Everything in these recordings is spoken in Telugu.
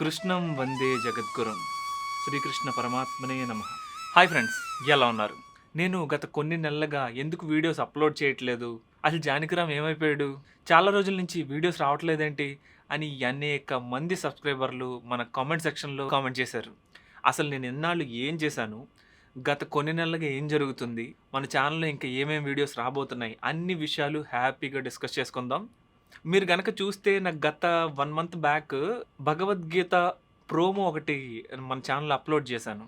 కృష్ణం వందే జగద్గురం. శ్రీకృష్ణ పరమాత్మనే నమ. హాయ్ ఫ్రెండ్స్ ఎలా ఉన్నారు? నేను గత కొన్ని నెలలుగా ఎందుకు వీడియోస్ అప్లోడ్ చేయట్లేదు? అసలు జానకిరామ్ ఏమైపోయాడు? చాలా రోజుల నుంచి వీడియోస్ రావట్లేదేంటి? అని అనేక మంది సబ్స్క్రైబర్లు మన కామెంట్ సెక్షన్లో కామెంట్ చేశారు. అసలు నేను ఎన్నాళ్ళు ఏం చేశాను? గత కొన్ని నెలలుగా ఏం జరుగుతుంది? మన ఛానల్లో ఇంకా ఏమేమి వీడియోస్ రాబోతున్నాయి? అన్ని విషయాలు హ్యాపీగా డిస్కస్ చేసుకుందాం. మీరు గనక చూస్తే నాకు గత one month back Bhagavad Gita promo ఒకటి మన ఛానల్ అప్లోడ్ చేశాను.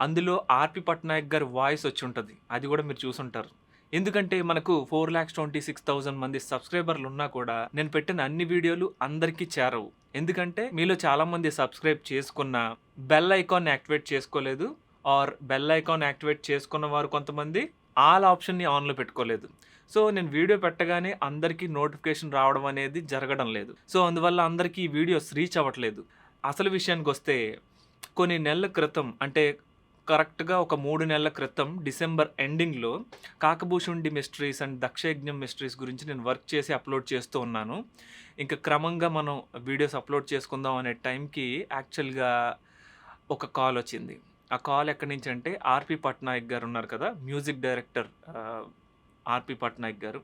అందులో ఆర్పి పట్నాయక్ గారి వాయిస్ వచ్చి ఉంటుంది. అది కూడా మీరు చూసుంటారు. ఎందుకంటే మనకు four lakhs twenty six thousand మంది సబ్స్క్రైబర్లు ఉన్నా కూడా నేను పెట్టిన అన్ని వీడియోలు అందరికీ చేరవు. ఎందుకంటే మీలో చాలామంది సబ్స్క్రైబ్ చేసుకున్న బెల్ ఐకాన్ యాక్టివేట్ చేసుకోలేదు. ఆర్ బెల్ ఐకాన్ యాక్టివేట్ చేసుకున్న వారు కొంతమంది ఆల్ ఆప్షన్ని ఆన్లో పెట్టుకోలేదు. సో నేను వీడియో పెట్టగానే అందరికీ నోటిఫికేషన్ రావడం అనేది జరగడం లేదు. సో అందువల్ల అందరికీ ఈ వీడియోస్ రీచ్ అవ్వట్లేదు. అసలు విషయానికి వస్తే కొన్ని నెలల క్రితం అంటే కరెక్ట్గా ఒక మూడు నెలల క్రితం డిసెంబర్ ఎండింగ్లో కాకభూషుండి మిస్టరీస్ అండ్ దక్షయజ్ఞం మిస్టరీస్ గురించి నేను వర్క్ చేసి అప్లోడ్ చేస్తూ ఉన్నాను. ఇంకా క్రమంగా మనం వీడియోస్ అప్లోడ్ చేసుకుందాం అనే టైంకి యాక్చువల్గా ఒక కాల్ వచ్చింది. ఆ కాల్ ఎక్కడి నుంచి అంటే ఆర్పి పట్నాయక్ గారు ఉన్నారు కదా మ్యూజిక్ డైరెక్టర్ ఆర్పి పట్నాయక్ గారు.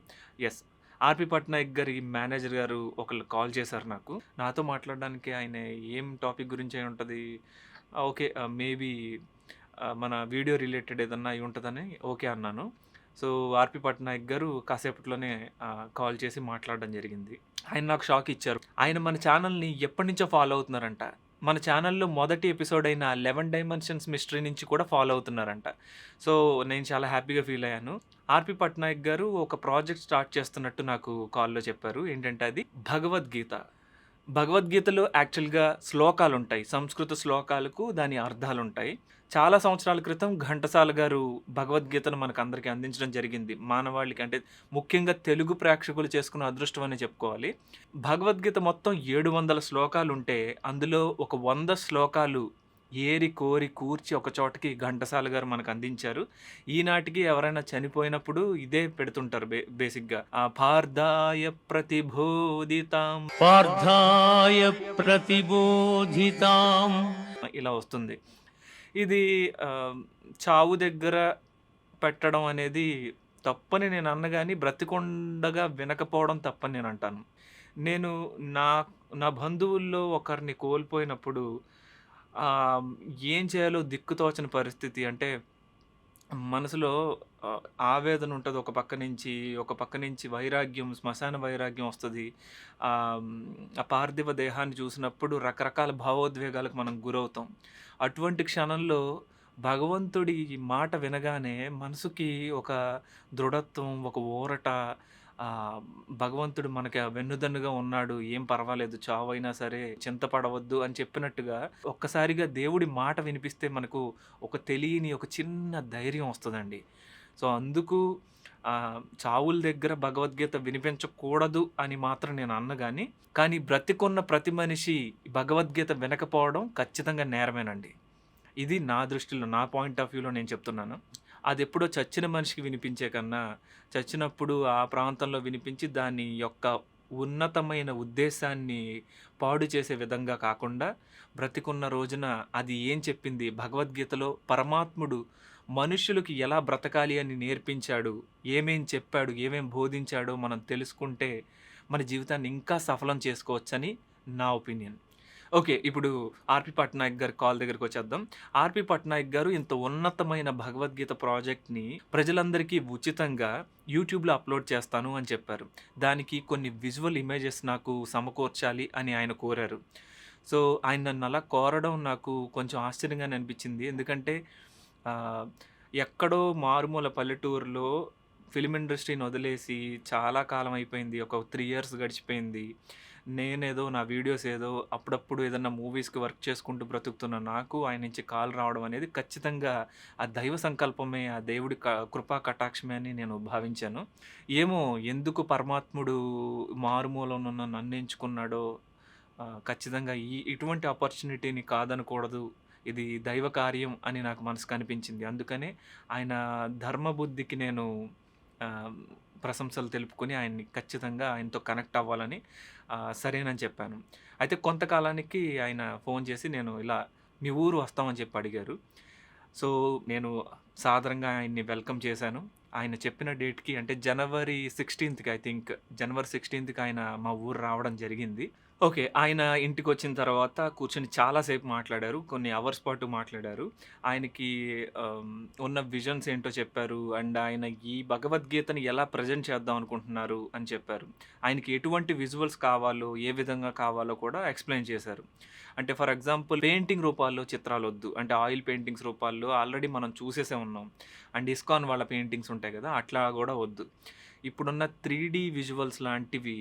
ఎస్ ఆర్పి పట్నాయక్ గారి మేనేజర్ గారు ఒకళ్ళు కాల్ చేశారు నాకు. నాతో మాట్లాడడానికి ఆయన ఏం టాపిక్ గురించి అయి ఉంటుంది? ఓకే మేబీ మన వీడియో రిలేటెడ్ ఏదన్నా అయి ఉంటుందని ఓకే అన్నాను. సో ఆర్పి పట్నాయక్ గారు కాసేపట్లోనే కాల్ చేసి మాట్లాడడం జరిగింది. ఆయన నాకు షాక్ ఇచ్చారు. ఆయన మన ఛానల్ని ఎప్పటి నుంచో ఫాలో అవుతున్నారంట. మన ఛానల్లో మొదటి ఎపిసోడ్ అయిన లెవెన్ డైమెన్షన్స్ మిస్టరీ నుంచి కూడా ఫాలో అవుతున్నారంట. సో నేను చాలా హ్యాపీగా ఫీల్ అయ్యాను. ఆర్పి పట్నాయక్ గారు ఒక ప్రాజెక్ట్ స్టార్ట్ చేస్తున్నట్టు నాకు కాల్లో చెప్పారు. ఏంటంటే అది భగవద్గీత. భగవద్గీతలో యాక్చువల్గా శ్లోకాలు ఉంటాయి సంస్కృత శ్లోకాలకు దాని అర్థాలు ఉంటాయి చాలా సంవత్సరాల క్రితం ఘంటసాల గారు భగవద్గీతను మనకు అందరికీ అందించడం జరిగింది. మానవాళికి అంటే ముఖ్యంగా తెలుగు ప్రేక్షకులు చేసుకున్న అదృష్టం అని చెప్పుకోవాలి. భగవద్గీత మొత్తం ఏడు వందల శ్లోకాలు ఉంటే అందులో ఒక వంద శ్లోకాలు ఏరి కోరి కూర్చి ఒక చోటకి ఘంటసాల గారు మనకు అందించారు. ఈనాటికి ఎవరైనా చనిపోయినప్పుడు ఇదే పెడుతుంటారు బే బేసిక్గా. ఆ పార్థాయ ప్రతిబోధితాం. పార్థాయ ప్రతిబోధితాం. ఇలా వస్తుంది. ఇది చావు దగ్గర పెట్టడం అనేది తప్పని నేను అన్నగాని బ్రతికొండగా వినకపోవడం తప్పని నేను అంటాను. నేను నా నా బంధువుల్లో ఒకరిని కోల్పోయినప్పుడు ఏం చేయాలో దిక్కుతోచని పరిస్థితి అంటే మనసులో ఆవేదన ఉంటుంది ఒక పక్క నుంచి ఒక పక్క నుంచి వైరాగ్యం శ్మశాన వైరాగ్యం వస్తుంది. ఆ ఆ పార్థివ దేహాన్ని చూసినప్పుడు రకరకాల భావోద్వేగాలకు మనం గురవుతాం. అటువంటి క్షణంలో భగవంతుడి మాట వినగానే మనసుకి ఒక దృఢత్వం ఒక ఊరట భగవంతుడు మనకి వెన్నుదన్నుగా ఉన్నాడు ఏం పర్వాలేదు చావైనా సరే చింతపడవద్దు అని చెప్పినట్టుగా ఒక్కసారిగా దేవుడి మాట వినిపిస్తే మనకు ఒక తెలియని ఒక చిన్న ధైర్యం వస్తుందండి. సో అందుకు చావుల దగ్గర భగవద్గీత వినిపించకూడదు అని మాత్రం నేను అన్నగాని కానీ బ్రతికున్న ప్రతి మనిషి భగవద్గీత వినకపోవడం ఖచ్చితంగా నేరమేనండి. ఇది నా దృష్టిలో నా పాయింట్ ఆఫ్ వ్యూలో నేను చెప్తున్నాను. అది ఎప్పుడో చచ్చిన మనిషికి వినిపించే కన్నా చచ్చినప్పుడు ఆ ప్రాంతంలో వినిపించి దాని యొక్క ఉన్నతమైన ఉద్దేశాన్ని పాడు చేసే విధంగా కాకుండా బ్రతికున్న రోజున అది ఏం చెప్పింది? భగవద్గీతలో పరమాత్ముడు మనుషులకి ఎలా బ్రతకాలి అని నేర్పించాడు? ఏమేం చెప్పాడు? ఏమేం బోధించాడో మనం తెలుసుకుంటే మన జీవితాన్ని ఇంకా సఫలం చేసుకోవచ్చని నా ఒపీనియన్. ఓకే ఇప్పుడు ఆర్పి పట్నాయక్ గారి కాల్ దగ్గరికి వచ్చేద్దాం. ఆర్పి పట్నాయక్ గారు ఇంత ఉన్నతమైన భగవద్గీత ప్రాజెక్ట్ని ప్రజలందరికీ ఉచితంగా యూట్యూబ్లో అప్లోడ్ చేస్తాను అని చెప్పారు. దానికి కొన్ని విజువల్ ఇమేజెస్ నాకు సమకూర్చాలి అని ఆయన కోరారు. సో ఆయన నన్ను అలా కోరడం నాకు కొంచెం ఆశ్చర్యంగా అనిపించింది. ఎందుకంటే ఎక్కడో మారుమూల పల్లెటూరులో ఫిలిం ఇండస్ట్రీని వదిలేసి చాలా కాలం అయిపోయింది. ఒక త్రీ ఇయర్స్ గడిచిపోయింది. నేనేదో నా వీడియోస్ ఏదో అప్పుడప్పుడు ఏదన్నా మూవీస్కి వర్క్ చేసుకుంటూ బ్రతుకుతున్న నాకు ఆయన నుంచి కాల్ రావడం అనేది ఖచ్చితంగా ఆ దైవ సంకల్పమే ఆ దేవుడి క కృపా కటాక్షమే అని నేను భావించాను. ఏమో ఎందుకు పరమాత్ముడు మారుమూలనున్న నన్ను ఎంచుకున్నాడో ఖచ్చితంగా ఈ ఇటువంటి ఆపర్చునిటీని కాదనకూడదు. ఇది దైవ కార్యం అని నాకు మనసు కనిపించింది అందుకనే ఆయన ధర్మబుద్ధికి నేను ప్రశంసలు తెలుపుకొని ఆయన్ని ఖచ్చితంగా ఆయనతో కనెక్ట్ అవ్వాలని సరేనని చెప్పాను. అయితే కొంతకాలానికి ఆయన ఫోన్ చేసి నేను ఇలా మీ ఊరు వస్తామని చెప్పి అడిగారు. సో, నేను సాధారణంగా ఆయన్ని వెల్కమ్ చేశాను. ఆయన చెప్పిన డేట్‌కి అంటే జనవరి 16థ్‌కి ఐ థింక్ జనవరి 16థ్‌కి ఆయన మా ఊరు రావడం జరిగింది. ఓకే. ఆయన ఇంటికొచ్చిన తర్వాత కూర్చొని చాలా సేపు మాట్లాడారు. కొన్ని అవర్స్ పాటు మాట్లాడారు. ఆయనకి ఆహ్, ఉన్న విజన్స్ ఏంటో చెప్పారు. అండ్ ఆయన ఈ భగవద్గీతని ఎలా ప్రెజెంట్ చేద్దాం అనుకుంటున్నారు అని చెప్పారు. ఆయనకి ఎటువంటి విజువల్స్ కావాలో, ఏ విధంగా కావాలో కూడా ఎక్స్‌ప్లెయిన్ చేశారు. అంటే ఫర్ ఎగ్జాంపుల్ పెయింటింగ్ రూపాల్లో చిత్రాలొద్దు. అంటే ఆయిల్ పెయింటింగ్స్ రూపాల్లో ఆల్రెడీ మనం చూసేసే ఉన్నాం. అండ్ ఇస్కాన్ వాళ్ళ పెయింటింగ్స్ ఉంటాయి కదా అట్లా గూడా వద్దు. ఇప్పుడున్న త్రీ డీ విజువల్స్ లాంటివి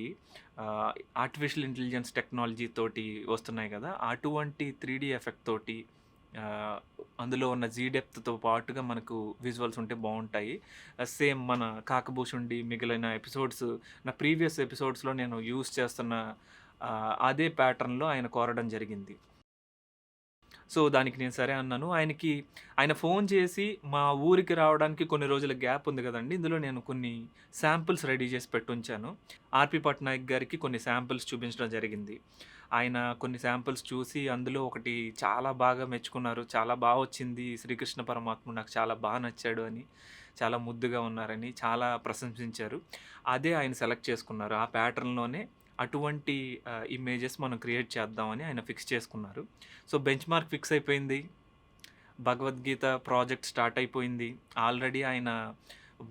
ఆర్టిఫిషియల్ ఇంటెలిజెన్స్ టెక్నాలజీ తోటి వస్తున్నాయి కదా అటువంటి 3డీ ఎఫెక్ట్ తోటి అందులో ఉన్న జీ డెప్త్‌తో పాటుగా మనకు విజువల్స్ ఉంటే బాగుంటాయి సేమ్ మన 'కాకభూషుండి' మిగిలిన ఎపిసోడ్స్ నా ప్రీవియస్ ఎపిసోడ్స్‌లో నేను యూజ్ చేస్తున్న అదే ప్యాటర్న్‌లో ఆయన కోరడం జరిగింది. సో, దానికి నేను సరే అన్నాను. ఆయనకి ఆయన ఫోన్ చేసి మా ఊరికి రావడానికి కొన్ని రోజుల గ్యాప్ ఉంది కదండి ఇందులో నేను కొన్ని శాంపిల్స్ రెడీ చేసి పెట్టుంచాను. ఆర్‌పి పట్నాయక్ గారికి కొన్ని శాంపిల్స్ చూపించడం జరిగింది. ఆయన కొన్ని శాంపిల్స్ చూసి అందులో ఒకటి చాలా బాగా మెచ్చుకున్నారు. చాలా బాగా వచ్చింది. శ్రీకృష్ణ పరమాత్మ నాకు చాలా బాగా నచ్చాడు అని, చాలా ముద్దుగా ఉన్నారని చాలా ప్రశంసించారు. అదే ఆయన సెలెక్ట్ చేసుకున్నారు. ఆ ప్యాటర్న్‌లోనే అటువంటి ఇమేజెస్ మనం క్రియేట్ చేద్దామని ఆయన ఫిక్స్ చేసుకున్నారు. సో, బెంచ్ మార్క్ ఫిక్స్ అయిపోయింది. భగవద్గీత ప్రాజెక్ట్ స్టార్ట్ అయిపోయింది. ఆల్రెడీ ఆయన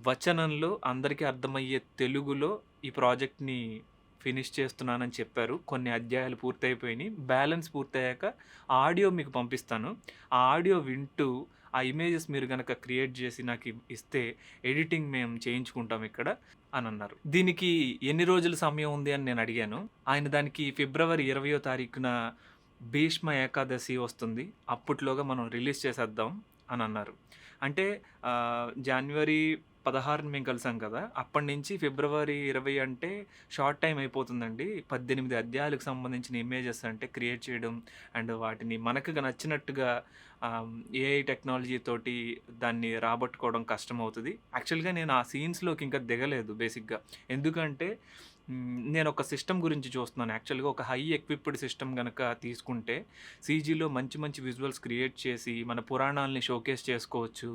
వచనంలో అందరికీ అర్థమయ్యే తెలుగులో ఈ ప్రాజెక్ట్‌ని ఫినిష్ చేస్తున్నానని చెప్పారు. కొన్ని అధ్యాయాలు పూర్తయిపోయినాయి బ్యాలెన్స్ పూర్తయ్యాక ఆడియో మీకు పంపిస్తాను. ఆ ఆడియో వింటూ ఆ ఇమేజెస్ మీరు కనుక క్రియేట్ చేసి నాకు ఇస్తే ఎడిటింగ్ మేము చేయించుకుంటాం ఇక్కడ అని అన్నారు దీనికి ఎన్ని రోజుల సమయం ఉంది అని నేను అడిగాను. ఆయన దానికి ఫిబ్రవరి 20వ తారీఖున భీష్మ ఏకాదశి వస్తుంది. అప్పట్లోగా మనం రిలీజ్ చేసేద్దాం అని అన్నారు అంటే జనవరి పదహారుని మేము కలిసాం కదా! అప్పటినుంచి ఫిబ్రవరి 20 అంటే షార్ట్ టైం అయిపోతుందండి. 18 అధ్యాయాలకు సంబంధించిన ఇమేజెస్ అంటే క్రియేట్ చేయడం అండ్ వాటిని మనకు నచ్చినట్టుగా ఏఐ టెక్నాలజీ తోటి దాన్ని రాబట్టుకోవడం కష్టం అవుతుంది యాక్చువల్‌గా నేను ఆ సీన్స్‌లోకి ఇంకా దిగలేదు బేసిక్‌గా. ఎందుకంటే నేను ఒక సిస్టమ్ గురించి చూస్తున్నాను. యాక్చువల్‌గా ఒక హై ఎక్విప్డ్ సిస్టమ్ గనక తీసుకుంటే సీజీలో మంచి మంచి విజువల్స్ క్రియేట్ చేసి మన పురాణాల్ని షోకేస్ చేసుకోవచ్చు.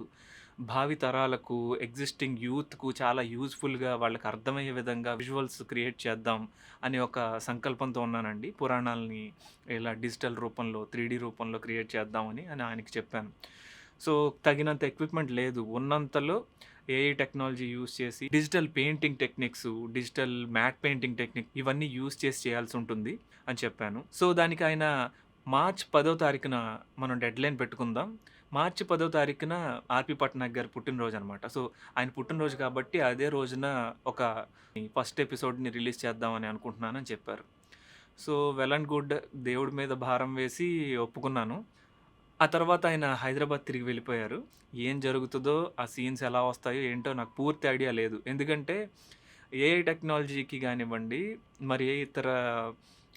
భావితరాలకు ఎగ్జిస్టింగ్ యూత్‌కు చాలా యూజ్‌ఫుల్‌గా వాళ్ళకి అర్థమయ్యే విధంగా విజువల్స్ క్రియేట్ చేద్దాం అనే ఒక సంకల్పంతో ఉన్నానండి. పురాణాల్ని ఇలా డిజిటల్ రూపంలో, త్రీడీ రూపంలో క్రియేట్ చేద్దామని అని ఆయనకి చెప్పాను. సో, తగినంత ఎక్విప్‌మెంట్ లేదు. ఉన్నంతలో ఏఐ టెక్నాలజీ యూస్ చేసి digital painting techniques, digital matte painting technique ఇవన్నీ యూజ్ చేసి చేయాల్సి ఉంటుంది అని చెప్పాను. సో, దానికి ఆయన మార్చ్ పదో తారీఖున మనం డెడ్‌లైన్ పెట్టుకుందాం. మార్చి పదో తారీఖున ఆర్‌పి పట్నాయక్ గారి పుట్టినరోజు అనమాట. సో, ఆయన పుట్టినరోజు కాబట్టి అదే రోజున ఒక ఫస్ట్ ఎపిసోడ్‌ని రిలీజ్ చేద్దామని అనుకుంటున్నానని చెప్పారు. సో, వెల్ అండ్ గుడ్ దేవుడి మీద భారం వేసి ఒప్పుకున్నాను. ఆ తర్వాత ఆయన హైదరాబాద్ తిరిగి వెళ్ళిపోయారు. ఏం జరుగుతుందో ఆ సీన్స్ ఎలా వస్తాయో ఏంటో నాకు పూర్తి ఐడియా లేదు. ఎందుకంటే ఏఐ టెక్నాలజీకి కానివ్వండి మరి ఏ ఇతర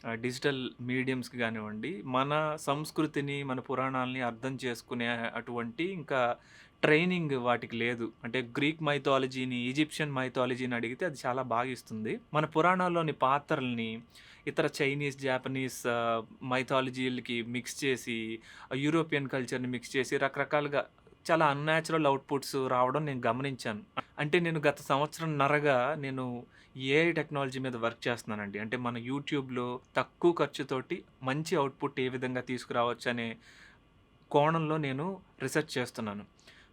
డిజిటల్ మీడియమ్స్‌కి కానివ్వండి మన సంస్కృతిని, మన పురాణాల్ని అర్థం చేసుకునే అటువంటి ఇంకా ట్రైనింగ్ వాటికి లేదు. అంటే గ్రీక్ మైథాలజీని, ఈజిప్షియన్ మైథాలజీని అడిగితే అది చాలా బాగా ఇస్తుంది. మన పురాణాల్లోని పాత్రల్ని ఇతర చైనీస్, జాపనీస్ మైథాలజీలకి మిక్స్ చేసి, యూరోపియన్ కల్చర్‌ని మిక్స్ చేసి రకరకాలుగా చాలా అన్యాచురల్ అవుట్‌పుట్స్ రావడం నేను గమనించాను. అంటే నేను గత సంవత్సరం నరగా నేను ఏఐ టెక్నాలజీ మీద వర్క్ చేస్తున్నానండి. అంటే మన యూట్యూబ్‌లో తక్కువ ఖర్చుతోటి మంచి అవుట్‌పుట్ ఏ విధంగా తీసుకురావచ్చనే కోణంలో నేను రీసెర్చ్ చేస్తున్నాను.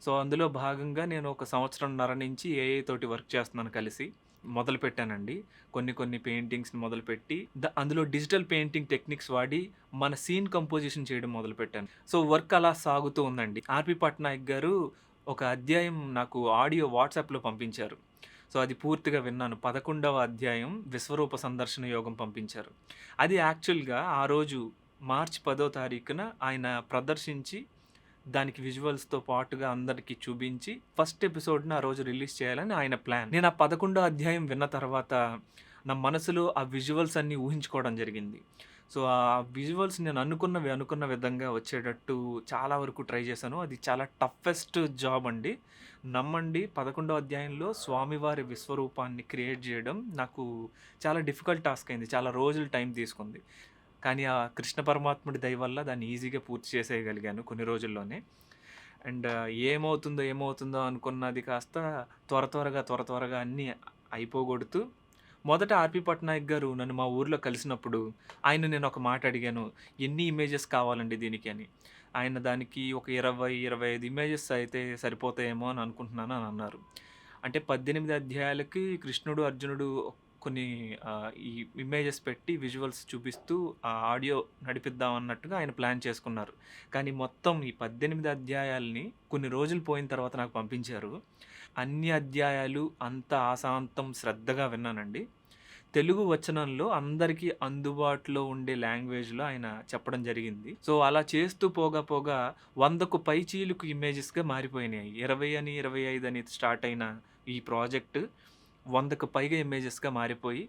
సో, అందులో భాగంగా నేను ఒక సంవత్సరం నర నుంచి ఏఐ తోటి వర్క్ చేస్తున్నాను కలిసి. మొదలుపెట్టానండి. కొన్ని కొన్ని పెయింటింగ్స్‌ని మొదలుపెట్టి ద అందులో డిజిటల్ పెయింటింగ్ టెక్నిక్స్ వాడి మన సీన్ కంపోజిషన్ చేయడం మొదలుపెట్టాను. సో, వర్క్ అలా సాగుతూ ఉందండి. ఆర్‌పి పట్నాయక్ గారు ఒక అధ్యాయం నాకు ఆడియో వాట్సాప్‌లో పంపించారు. సో, అది పూర్తిగా విన్నాను. 11వ అధ్యాయం విశ్వరూప సందర్శన యోగం పంపించారు. అది యాక్చువల్‌గా ఆ రోజు మార్చి పదో తారీఖున ఆయన ప్రదర్శించి దానికి విజువల్స్‌తో పాటుగా అందరికీ చూపించి ఫస్ట్ ఎపిసోడ్‌ని ఆ రోజు రిలీజ్ చేయాలని ఆయన ప్లాన్. నేను ఆ 11వ అధ్యాయం విన్న తర్వాత నా మనసులో ఆ విజువల్స్ అన్నీ ఊహించుకోవడం జరిగింది. సో ఆ విజువల్స్ నేను అనుకున్నవి అనుకున్న విధంగా వచ్చేటట్టు చాలా వరకు ట్రై చేశాను అది చాలా టఫెస్ట్ జాబ్ అండి నమ్మండి పదకొండో అధ్యాయంలో స్వామివారి విశ్వరూపాన్ని క్రియేట్ చేయడం నాకు చాలా డిఫికల్ట్ టాస్క్ అయింది చాలా రోజులు టైం తీసుకుంది కానీ ఆ కృష్ణ పరమాత్ముడి దయ వల్ల దాన్ని ఈజీగా పూర్తి చేసేయగలిగాను కొన్ని రోజుల్లోనే. అండ్ ఏమవుతుందో ఏమవుతుందో అనుకున్నది కాస్త త్వర త్వరగా త్వర త్వరగా అన్నీ అయిపోగొడుతూ మొదట ఆర్పి పట్నాయక్ గారు నన్ను మా ఊర్లో కలిసినప్పుడు ఆయన నేను ఒక మాట అడిగాను ఎన్ని ఇమేజెస్ కావాలండి దీనికి అని. ఆయన దానికి ఒక ఇరవై ఇరవై ఐదు ఇమేజెస్ అయితే సరిపోతాయేమో అని అనుకుంటున్నాను అని అన్నారు. అంటే పద్దెనిమిది అధ్యాయాలకి కృష్ణుడు అర్జునుడు కొన్ని ఈ ఇమేజెస్ పెట్టి విజువల్స్ చూపిస్తూ ఆ ఆడియో నడిపిద్దాం అన్నట్టుగా ఆయన ప్లాన్ చేసుకున్నారు. కానీ మొత్తం ఈ పద్దెనిమిది అధ్యాయాల్ని కొన్ని రోజులు పోయిన తర్వాత నాకు పంపించారు. అన్ని అధ్యాయాలు అంత ఆశాంతం శ్రద్ధగా విన్నానండి. తెలుగు వచనంలో అందరికీ అందుబాటులో ఉండే లాంగ్వేజ్లో ఆయన చెప్పడం జరిగింది. సో అలా చేస్తూ పోగా పోగా వందకు పై చీలుకు ఇమేజెస్గా మారిపోయినాయి. ఇరవై అని ఇరవై ఐదు అని స్టార్ట్ అయిన ఈ ప్రాజెక్ట్ వందకు పైగా ఇమేజెస్గా మారిపోయి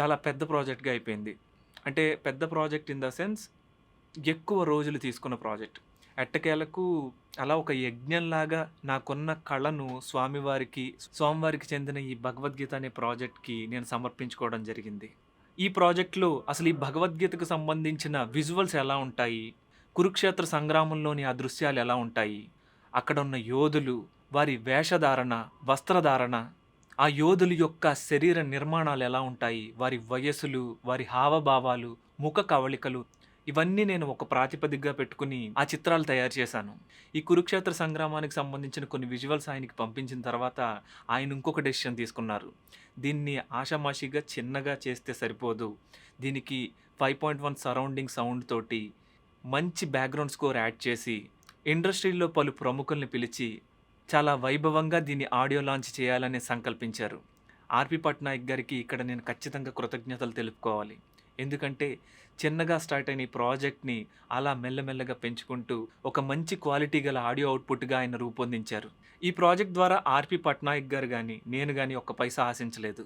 చాలా పెద్ద ప్రాజెక్ట్గా అయిపోయింది. అంటే పెద్ద ప్రాజెక్ట్ ఇన్ ద సెన్స్ ఎక్కువ రోజులు తీసుకున్న ప్రాజెక్ట్. ఎట్టకేలకు అలా ఒక యజ్ఞంలాగా నాకున్న కళను స్వామివారికి స్వామివారికి చెందిన ఈ భగవద్గీత అనే ప్రాజెక్ట్కి నేను సమర్పించుకోవడం జరిగింది. ఈ ప్రాజెక్ట్లో అసలు ఈ భగవద్గీతకు సంబంధించిన విజువల్స్ ఎలా ఉంటాయి? కురుక్షేత్ర సంగ్రామంలోని ఆ దృశ్యాలు ఎలా ఉంటాయి? అక్కడ ఉన్న యోధులు వారి వేషధారణ వస్త్రధారణ ఆ యోధుల యొక్క శరీర నిర్మాణాలు ఎలా ఉంటాయి? వారి వయస్సులు వారి హావభావాలు ముఖ కవళికలు ఇవన్నీ నేను ఒక ప్రాతిపదికగా పెట్టుకుని ఆ చిత్రాలు తయారు చేశాను. ఈ కురుక్షేత్ర సంగ్రామానికి సంబంధించిన కొన్ని విజువల్స్ ఆయనకి పంపించిన తర్వాత ఆయన ఇంకొక డెసిషన్ తీసుకున్నారు. దీన్ని ఆషామాషిగా చిన్నగా చేస్తే సరిపోదు. దీనికి five point one surrounding sound తోటి మంచి బ్యాక్గ్రౌండ్ స్కోర్ యాడ్ చేసి ఇండస్ట్రీలో పలు ప్రముఖుల్ని పిలిచి చాలా వైభవంగా దీన్ని ఆడియో లాంచ్ చేయాలని సంకల్పించారు. ఆర్పి పట్నాయక్ గారికి ఇక్కడ నేను ఖచ్చితంగా కృతజ్ఞతలు తెలుపుకోవాలి. ఎందుకంటే చిన్నగా స్టార్ట్ అయిన ఈ ప్రాజెక్ట్ని అలా మెల్లమెల్లగా పెంచుకుంటూ ఒక మంచి క్వాలిటీ గల ఆడియో అవుట్పుట్గా ఆయన రూపొందించారు. ఈ ప్రాజెక్ట్ ద్వారా ఆర్పి పట్నాయక్ గారు కానీ నేను కానీ ఒక్క పైసా ఆశించలేదు.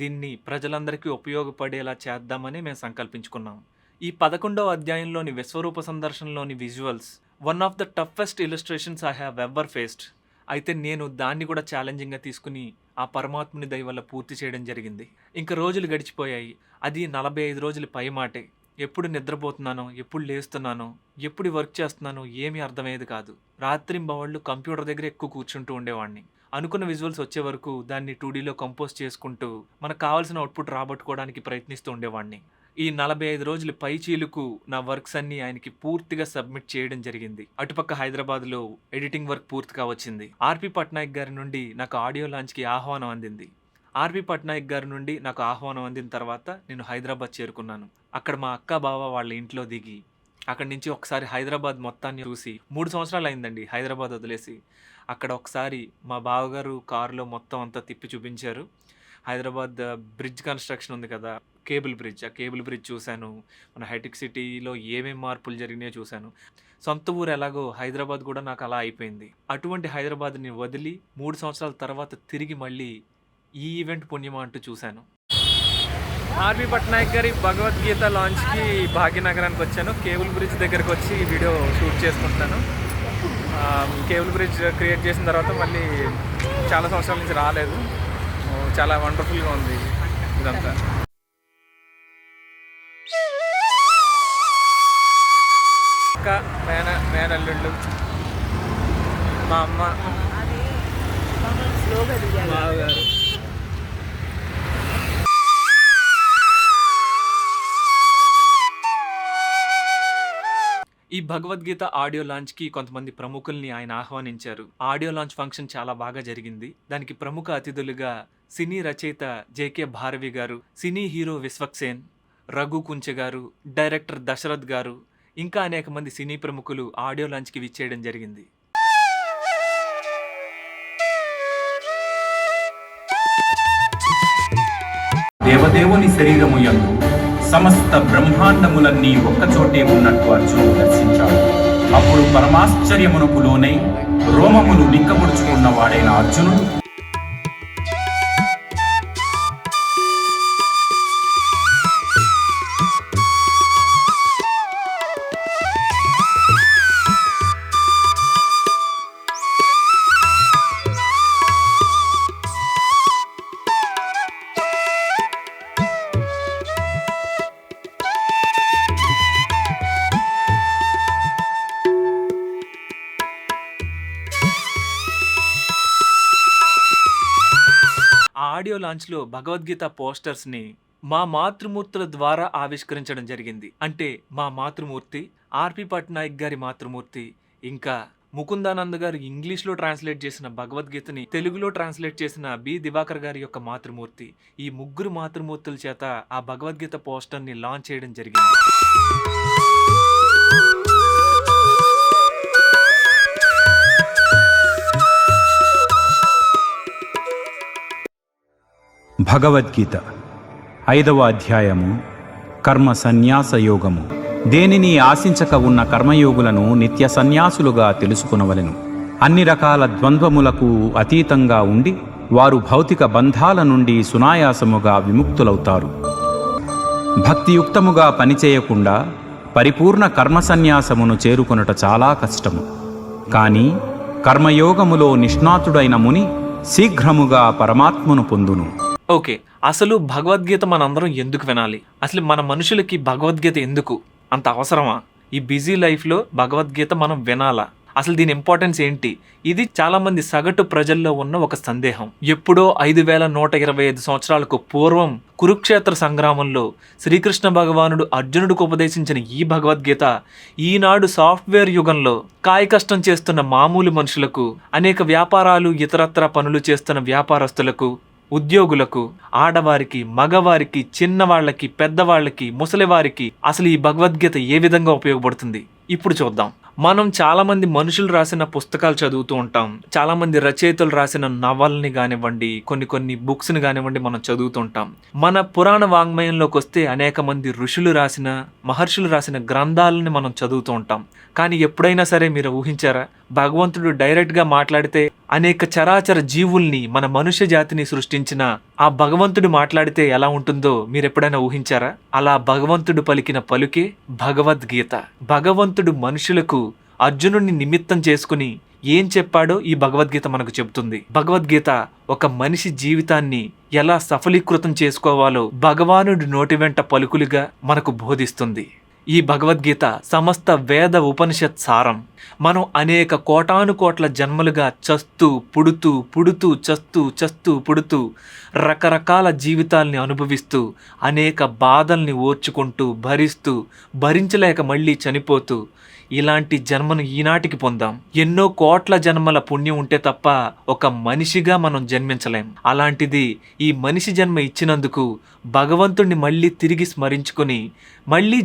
దీన్ని ప్రజలందరికీ ఉపయోగపడేలా చేద్దామని మేము సంకల్పించుకున్నాం. ఈ పదకొండవ అధ్యాయంలోని విశ్వరూప సందర్శనలోని visuals one of the toughest illustrations I have ever faced. అయితే నేను దాన్ని కూడా ఛాలెంజింగ్గా తీసుకుని ఆ పరమాత్ముని దయ వల్ల పూర్తి చేయడం జరిగింది. ఇంకా రోజులు గడిచిపోయాయి. అది నలభై ఐదు రోజులు పై మాటే. ఎప్పుడు నిద్రపోతున్నానో ఎప్పుడు లేస్తున్నానో ఎప్పుడు వర్క్ చేస్తున్నానో ఏమీ అర్థమయ్యేది కాదు. రాత్రింబవళ్ళు కంప్యూటర్ దగ్గర ఎక్కువ కూర్చుంటూ ఉండేవాడిని. అనుకున్న విజువల్స్ వచ్చే వరకు దాన్ని టూడీలో కంపోజ్ చేసుకుంటూ మనకు కావాల్సిన అవుట్పుట్ రాబట్టుకోవడానికి ప్రయత్నిస్తూ ఉండేవాడిని. ఈ నలభై ఐదు రోజులు పై చీలుకు నా వర్క్స్ అన్ని ఆయనకి పూర్తిగా సబ్మిట్ చేయడం జరిగింది. అటుపక్క హైదరాబాద్లో ఎడిటింగ్ వర్క్ పూర్తిగా వచ్చింది. ఆర్పి పట్నాయక్ గారి నుండి నాకు ఆడియో లాంచ్కి ఆహ్వానం అందింది. ఆర్పి పట్నాయక్ గారి నుండి నాకు ఆహ్వానం అందిన తర్వాత నేను హైదరాబాద్ చేరుకున్నాను. అక్కడ మా అక్క బావ వాళ్ళ ఇంట్లో దిగి అక్కడి నుంచి ఒకసారి హైదరాబాద్ మొత్తాన్ని చూసి మూడు సంవత్సరాలు అయిందండి హైదరాబాద్ వదిలేసి అక్కడ ఒకసారి మా బావగారు కారులో మొత్తం అంతా తిప్పి చూపించారు. హైదరాబాద్ బ్రిడ్జ్ కన్స్ట్రక్షన్ ఉంది కదా కేబుల్ బ్రిడ్జ్. ఆ కేబుల్ బ్రిడ్జ్ చూశాను. మన హైటెక్ సిటీలో ఏమేమి మార్పులు జరిగినాయో చూశాను. సొంత ఊరు ఎలాగో హైదరాబాద్ కూడా నాకు అలా అయిపోయింది. అటువంటి హైదరాబాద్ని వదిలి మూడు సంవత్సరాల తర్వాత తిరిగి మళ్ళీ ఈ ఈవెంట్ పుణ్యమా అంటూ చూశాను. ఆర్వీ పట్నాయక్ గారి భగవద్గీత లాంచ్కి భాగ్యనగరానికి వచ్చాను. కేబుల్ బ్రిడ్జ్ దగ్గరకు వచ్చి వీడియో షూట్ చేసుకుంటాను. కేబుల్ బ్రిడ్జ్ క్రియేట్ చేసిన తర్వాత మళ్ళీ చాలా సంవత్సరాల నుంచి రాలేదు. చాలా వండర్ఫుల్గా ఉంది ఇదంతా. అక్క మేన మేనల్లుళ్ళు మా అమ్మ బావగారు ఈ భగవద్గీత ఆడియో లాంచ్కి కొంతమంది ప్రముఖుల్ని ఆయన ఆహ్వానించారు. ఆడియో లాంచ్ ఫంక్షన్ చాలా బాగా జరిగింది. దానికి ప్రముఖ అతిథులుగా సినీ రచయిత J K Bharavi garu cine hero Vishwaksen Raghu Kunche garu director Dasarath గారు ఇంకా అనేక మంది సినీ ప్రముఖులు ఆడియో లాంచ్కి విచ్చేయడం జరిగింది. దేవదేవుని శరీరము యందు సమస్త బ్రహ్మాండములన్నీ ఒక్కచోటే ఉన్నట్టు అర్జునుడు దర్శించాడు. అప్పుడు పరమాశ్చర్యమునకు లోనై రోమములు నిక్కబుడుచుకున్న వాడైన అర్జునుడు ఆడియో లాంచ్లో భగవద్గీత పోస్టర్స్ని మా మాతృమూర్తుల ద్వారా ఆవిష్కరించడం జరిగింది. అంటే మా మాతృమూర్తి ఆర్పి పట్నాయక్ గారి మాతృమూర్తి ఇంకా ముకుందానంద్ గారు ఇంగ్లీష్లో ట్రాన్స్లేట్ చేసిన భగవద్గీతని తెలుగులో ట్రాన్స్లేట్ చేసిన బి దివాకర్ గారి యొక్క మాతృమూర్తి. ఈ ముగ్గురు మాతృమూర్తుల చేత ఆ భగవద్గీత పోస్టర్ని లాంచ్ చేయడం జరిగింది. భగవద్గీత ఐదవ అధ్యాయము కర్మ సన్యాస యోగము. దేనిని ఆశించక ఉన్న కర్మయోగులను నిత్య సన్యాసులుగా తెలుసుకునవలెను. అన్ని రకాల ద్వంద్వములకు అతీతంగా ఉండి వారు భౌతిక బంధాల నుండి సునాయాసముగా విముక్తులవుతారు. భక్తియుక్తముగా పనిచేయకుండా పరిపూర్ణ కర్మ సన్యాసమును చేరుకొనుట చాలా కష్టము. కానీ కర్మయోగములో నిష్ణాతుడైన ముని శీఘ్రముగా పరమాత్మను పొందును. ఓకే అసలు భగవద్గీత మనందరం ఎందుకు వినాలి? అసలు మన మనుషులకి భగవద్గీత ఎందుకు? అంత అవసరమా? ఈ బిజీ లైఫ్లో భగవద్గీత మనం వినాలా? అసలు దీని ఇంపార్టెన్స్ ఏంటి? ఇది చాలామంది సగటు ప్రజల్లో ఉన్న ఒక సందేహం. ఎప్పుడో ఐదు వేల నూట ఇరవై ఐదు సంవత్సరాలకు పూర్వం కురుక్షేత్ర సంగ్రామంలో శ్రీకృష్ణ భగవానుడు అర్జునుడికి ఉపదేశించిన ఈ భగవద్గీత ఈనాడు సాఫ్ట్వేర్ యుగంలో కాయకష్టం చేస్తున్న మామూలు మనుషులకు అనేక వ్యాపారాలు ఇతరత్ర పనులు చేస్తున్న వ్యాపారస్తులకు ఉద్యోగులకు ఆడవారికి మగవారికి చిన్నవాళ్ళకి పెద్దవాళ్ళకి ముసలివారికి అసలు ఈ భగవద్గీత ఏ విధంగా ఉపయోగపడుతుంది? ఇప్పుడు చూద్దాం. మనం చాలామంది మనుషులు రాసిన పుస్తకాలు చదువుతూ ఉంటాం. చాలామంది రచయితలు రాసిన నవల్ని కానివ్వండి కొన్ని కొన్ని బుక్స్ని కానివ్వండి మనం చదువుతుంటాం మన పురాణ వాంగ్మయంలోకి వస్తే అనేక మంది ఋషులు రాసిన మహర్షులు రాసిన గ్రంథాలని మనం చదువుతూ ఉంటాం. కానీ ఎప్పుడైనా సరే మీరు ఊహించారా? భగవంతుడు డైరెక్ట్గా మాట్లాడితే అనేక చరాచర జీవుల్ని మన మనుష్య జాతిని సృష్టించిన ఆ భగవంతుడు మాట్లాడితే ఎలా ఉంటుందో మీరు ఎప్పుడైనా ఊహించారా? అలా భగవంతుడు పలికిన పలుకే భగవద్గీత. భగవంతుడు మనుషులకు అర్జునుడిని నిమిత్తం చేసుకుని ఏం చెప్పాడో ఈ భగవద్గీత మనకు చెబుతుంది. భగవద్గీత ఒక మనిషి జీవితాన్ని ఎలా సఫలీకృతం చేసుకోవాలో భగవానుడి నోటి వెంట పలుకులుగా మనకు బోధిస్తుంది. ఈ భగవద్గీత సమస్త వేద ఉపనిషత్ సారం. మనం అనేక కోటాను కోట్ల జన్మలుగా చస్తూ పుడుతూ పుడుతూ చస్తూ చస్తూ పుడుతూ రకరకాల జీవితాల్ని అనుభవిస్తూ అనేక బాధల్ని ఓర్చుకుంటూ భరిస్తూ భరించలేక మళ్ళీ చనిపోతూ ఇలాంటి జన్మను ఈనాటికి పొందాం. ఎన్నో కోట్ల జన్మల పుణ్యం ఉంటే తప్ప ఒక మనిషిగా మనం జన్మించలేం. అలాంటిది ఈ మనిషి జన్మ ఇచ్చినందుకు భగవంతుణ్ణి మళ్ళీ తిరిగి స్మరించుకొని మళ్ళీ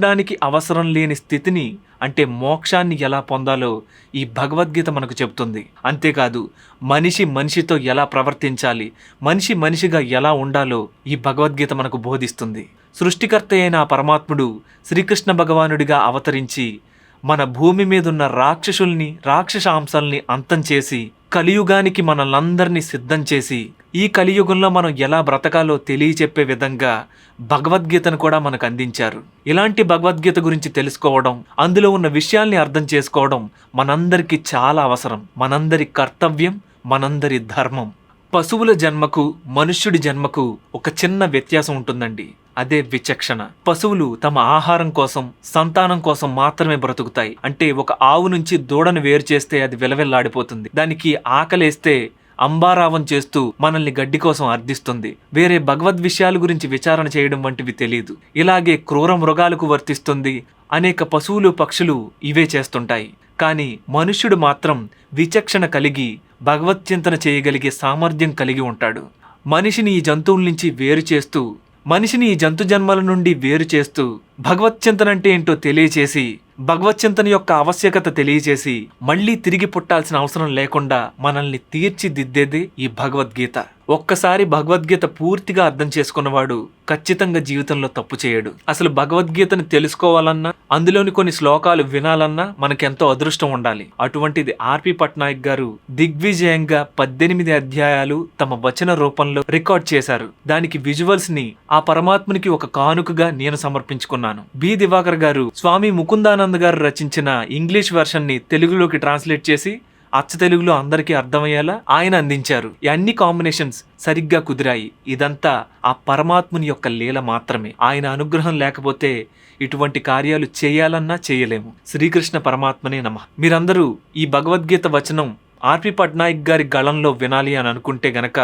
జన్మించడానికి అవసరం లేని స్థితిని అంటే మోక్షాన్ని ఎలా పొందాలో ఈ భగవద్గీత మనకు చెప్తుంది అంతేకాదు మనిషి మనిషితో ఎలా ప్రవర్తించాలి మనిషి మనిషిగా ఎలా ఉండాలో ఈ భగవద్గీత మనకు బోధిస్తుంది. సృష్టికర్త అయిన ఆ పరమాత్ముడు శ్రీకృష్ణ భగవానుడిగా అవతరించి మన భూమి మీదున్న రాక్షసుల్ని రాక్షసాంశాల్ని అంతం చేసి కలియుగానికి మనల్నందరినీ సిద్ధం చేసి ఈ కలియుగంలో మనం ఎలా బ్రతకాలో తెలియచెప్పే విధంగా భగవద్గీతను కూడా మనకు అందించారు. ఇలాంటి భగవద్గీత గురించి తెలుసుకోవడం అందులో ఉన్న విషయాల్ని అర్థం చేసుకోవడం మనందరికీ చాలా అవసరం. మనందరి కర్తవ్యం మనందరి ధర్మం. పశువుల జన్మకు మనుష్యుడి జన్మకు ఒక చిన్న వ్యత్యాసం ఉంటుందండి. అదే విచక్షణ. పశువులు తమ ఆహారం కోసం సంతానం కోసం మాత్రమే బ్రతుకుతాయి. అంటే ఒక ఆవు నుంచి దూడను వేరు చేస్తే అది విలవిల్లాడిపోతుంది. దానికి ఆకలేస్తే అంబారావం చేస్తూ మనల్ని గడ్డి కోసం అర్థిస్తుంది. వేరే భగవద్ విషయాల గురించి విచారణ చేయడం వంటివి తెలియదు. ఇలాగే క్రూర మృగాలకు వర్తిస్తుంది. అనేక పశువులు పక్షులు ఇవే చేస్తుంటాయి. కానీ మనుష్యుడు మాత్రం విచక్షణ కలిగి భగవత్చింతన చేయగలిగే సామర్థ్యం కలిగి ఉంటాడు. మనిషిని ఈ జంతువుల నుంచి వేరు చేస్తూ మనిషిని ఈ జంతు జన్మల నుండి వేరు చేస్తూ భగవత్చింతన అంటే ఏంటో తెలియచేసి భగవత్చింతన యొక్క ఆవశ్యకత తెలియజేసి మళ్ళీ తిరిగి పుట్టాల్సిన అవసరం లేకుండా మనల్ని తీర్చిదిద్దేది ఈ భగవద్గీత. ఒక్కసారి భగవద్గీత పూర్తిగా అర్థం చేసుకున్నవాడు ఖచ్చితంగా జీవితంలో తప్పు చేయడు. అసలు భగవద్గీతను తెలుసుకోవాలన్నా అందులోని కొన్ని శ్లోకాలు వినాలన్నా మనకెంతో అదృష్టం ఉండాలి. అటువంటిది ఆర్పి పట్నాయక్ గారు దిగ్విజయంగా పద్దెనిమిది అధ్యాయాలు తమ వచన రూపంలో రికార్డ్ చేశారు. దానికి విజువల్స్ని ఆ పరమాత్మునికి ఒక కానుకగా నేను సమర్పించుకున్నాను. బి. దివాకర్ గారు స్వామి ముకుందానంద్ గారు రచించిన ఇంగ్లీష్ వెర్షన్ని తెలుగులోకి ట్రాన్స్లేట్ చేసి అచ్చ తెలుగులో అందరికీ అర్థమయ్యేలా ఆయన అందించారు. ఈ అన్ని కాంబినేషన్స్ సరిగ్గా కుదిరాయి. ఇదంతా ఆ పరమాత్ముని యొక్క లీల మాత్రమే. ఆయన అనుగ్రహం లేకపోతే ఇటువంటి కార్యాలు చేయాలన్నా చేయలేము. శ్రీకృష్ణ పరమాత్మనే నమ. మీరందరూ ఈ భగవద్గీత వచనం ఆర్పి పట్నాయక్ గారి గళంలో వినాలి అని అనుకుంటే గనక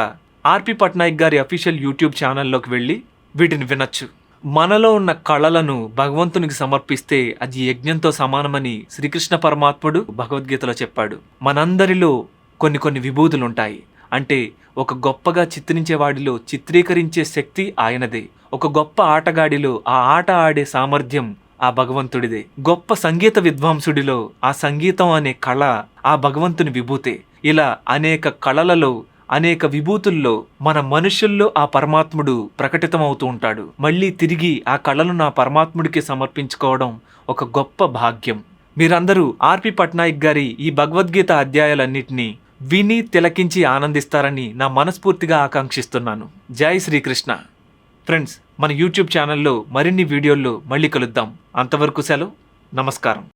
ఆర్పి పట్నాయక్ గారి అఫీషియల్ యూట్యూబ్ ఛానల్లోకి వెళ్ళి వీటిని వినొచ్చు. మనలో ఉన్న కళలను భగవంతునికి సమర్పిస్తే అది యజ్ఞంతో సమానమని శ్రీకృష్ణ పరమాత్ముడు భగవద్గీతలో చెప్పాడు. మనందరిలో కొన్ని కొన్ని విభూతులుంటాయి. అంటే ఒక గొప్పగా చిత్రించే వాడిలో చిత్రీకరించే శక్తి ఆయనదే. ఒక గొప్ప ఆటగాడిలో ఆ ఆట ఆడే సామర్థ్యం ఆ భగవంతుడిదే. గొప్ప సంగీత విద్వాంసుడిలో ఆ సంగీతం అనే కళ ఆ భగవంతుని విభూతే. ఇలా అనేక కళలలో అనేక విభూతుల్లో మన మనుషుల్లో ఆ పరమాత్ముడు ప్రకటితమవుతూ ఉంటాడు. మళ్ళీ తిరిగి ఆ కళలు నా పరమాత్ముడికి సమర్పించుకోవడం ఒక గొప్ప భాగ్యం. మీరందరూ ఆర్పి పట్నాయక్ గారి ఈ భగవద్గీత అధ్యాయాలన్నింటినీ విని తిలకించి ఆనందిస్తారని నా మనస్ఫూర్తిగా ఆకాంక్షిస్తున్నాను. జై శ్రీకృష్ణ. ఫ్రెండ్స్ మన యూట్యూబ్ ఛానల్లో మరిన్ని వీడియోల్లో మళ్ళీ కలుద్దాం. అంతవరకు సెలవు. నమస్కారం.